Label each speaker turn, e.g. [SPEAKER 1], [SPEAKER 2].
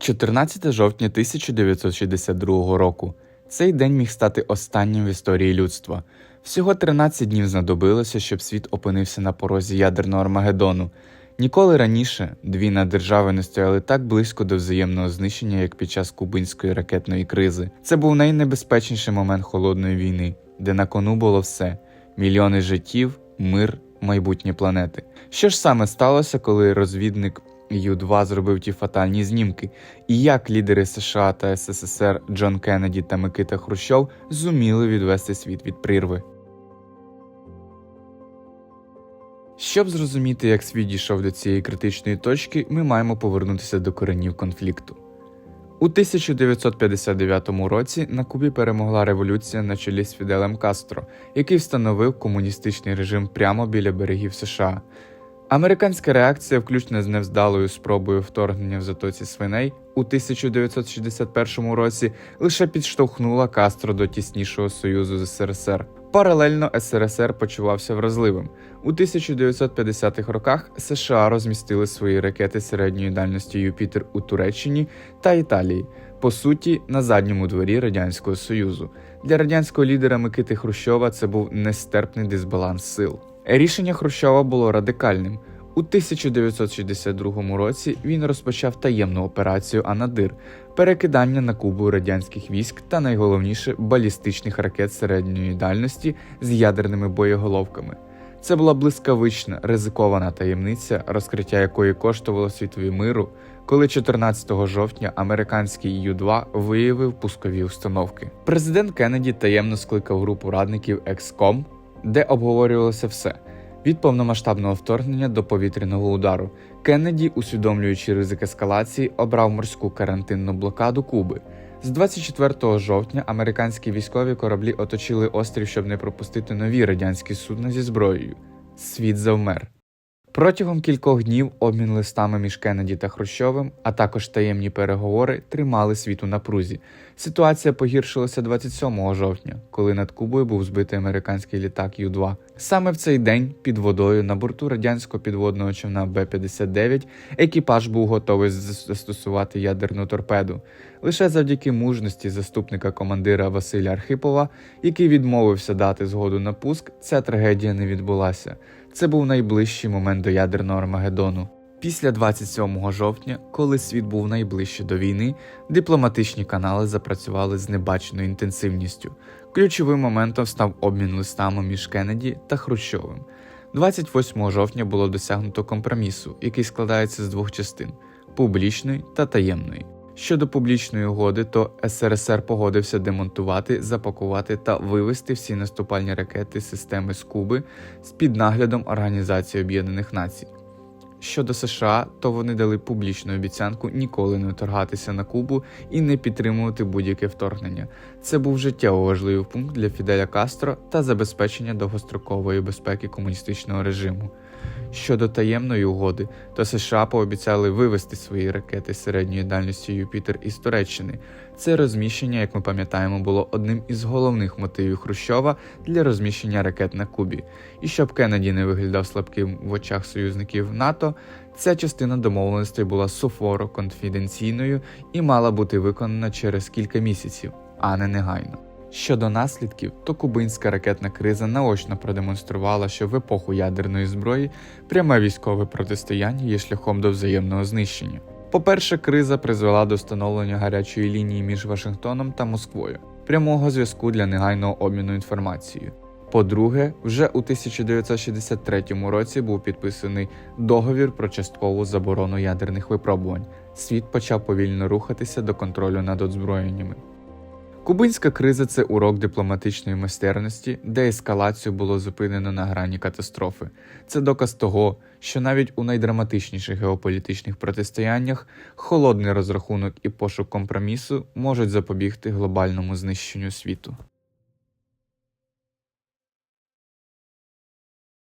[SPEAKER 1] 14 жовтня 1962 року. Цей день міг стати останнім в історії людства. Всього 13 днів знадобилося, щоб світ опинився на порозі ядерного Армагеддону. Ніколи раніше дві наддержави не стояли так близько до взаємного знищення, як під час кубинської ракетної кризи. Це був найнебезпечніший момент холодної війни, де на кону було все: мільйони життів, мир, майбутнє планети. Що ж саме сталося, коли розвідник Ю-2 зробив ті фатальні знімки, і як лідери США та СССР Джон Кеннеді та Микита Хрущов зуміли відвести світ від прірви. Щоб зрозуміти, як світ дійшов до цієї критичної точки, ми маємо повернутися до коренів конфлікту. У 1959 році на Кубі перемогла революція на чолі з Фіделем Кастро, який встановив комуністичний режим прямо біля берегів США. Американська реакція, включно з невздалою спробою вторгнення в затоці свиней у 1961 році, лише підштовхнула Кастро до тіснішого союзу з СРСР. Паралельно СРСР почувався вразливим. У 1950-х роках США розмістили свої ракети середньої дальності Юпітер у Туреччині та Італії, по суті, на задньому дворі Радянського Союзу. Для радянського лідера Микити Хрущова це був нестерпний дисбаланс сил. Рішення Хрущова було радикальним. У 1962 році він розпочав таємну операцію Анадир перекидання на Кубу радянських військ та найголовніше балістичних ракет середньої дальності з ядерними боєголовками. Це була блискавична, ризикована таємниця, розкриття якої коштувало світові миру, коли 14 жовтня американський Ю-2 виявив пускові установки. Президент Кеннеді таємно скликав групу радників Екском, де обговорювалося все. Від повномасштабного вторгнення до повітряного удару Кеннеді, усвідомлюючи ризик ескалації, обрав морську карантинну блокаду Куби. З 24 жовтня американські військові кораблі оточили острів, щоб не пропустити нові радянські судна зі зброєю. Світ завмер. Протягом кількох днів обмін листами між Кеннеді та Хрущовим, а також таємні переговори тримали світ у напрузі. Ситуація погіршилася 27 жовтня, коли над Кубою був збитий американський літак Ю-2. Саме в цей день під водою на борту радянського підводного човна Б-59 екіпаж був готовий застосувати ядерну торпеду. Лише завдяки мужності заступника командира Василя Архипова, який відмовився дати згоду на пуск, ця трагедія не відбулася. Це був найближчий момент до ядерного Армагеддону. Після 27 жовтня, коли світ був найближче до війни, дипломатичні канали запрацювали з небаченою інтенсивністю. Ключовим моментом став обмін листами між Кеннеді та Хрущовим. 28 жовтня було досягнуто компромісу, який складається з двох частин публічної та таємної. Щодо публічної угоди, то СРСР погодився демонтувати, запакувати та вивести всі наступальні ракети системи з Куби з під наглядом Організації Об'єднаних Націй. Щодо США, то вони дали публічну обіцянку ніколи не торгатися на Кубу і не підтримувати будь-яке вторгнення. Це був життєво важливий пункт для Фіделя Кастро та забезпечення довгострокової безпеки комуністичного режиму. Щодо таємної угоди, то США пообіцяли вивести свої ракети середньої дальності Юпітер із Туреччини. Це розміщення, як ми пам'ятаємо, було одним із головних мотивів Хрущова для розміщення ракет на Кубі. І щоб Кеннеді не виглядав слабким в очах союзників НАТО, ця частина домовленостей була суворо конфіденційною і мала бути виконана через кілька місяців, а не негайно. Щодо наслідків, то кубинська ракетна криза наочно продемонструвала, що в епоху ядерної зброї пряме військове протистояння є шляхом до взаємного знищення. По-перше, криза призвела до встановлення гарячої лінії між Вашингтоном та Москвою, прямого зв'язку для негайного обміну інформацією. По-друге, вже у 1963 році був підписаний договір про часткову заборону ядерних випробувань. Світ почав повільно рухатися до контролю над озброєннями. Кубинська криза це урок дипломатичної майстерності, де ескалацію було зупинено на грані катастрофи. Це доказ того, що навіть у найдраматичніших геополітичних протистояннях холодний розрахунок і пошук компромісу можуть запобігти глобальному знищенню світу.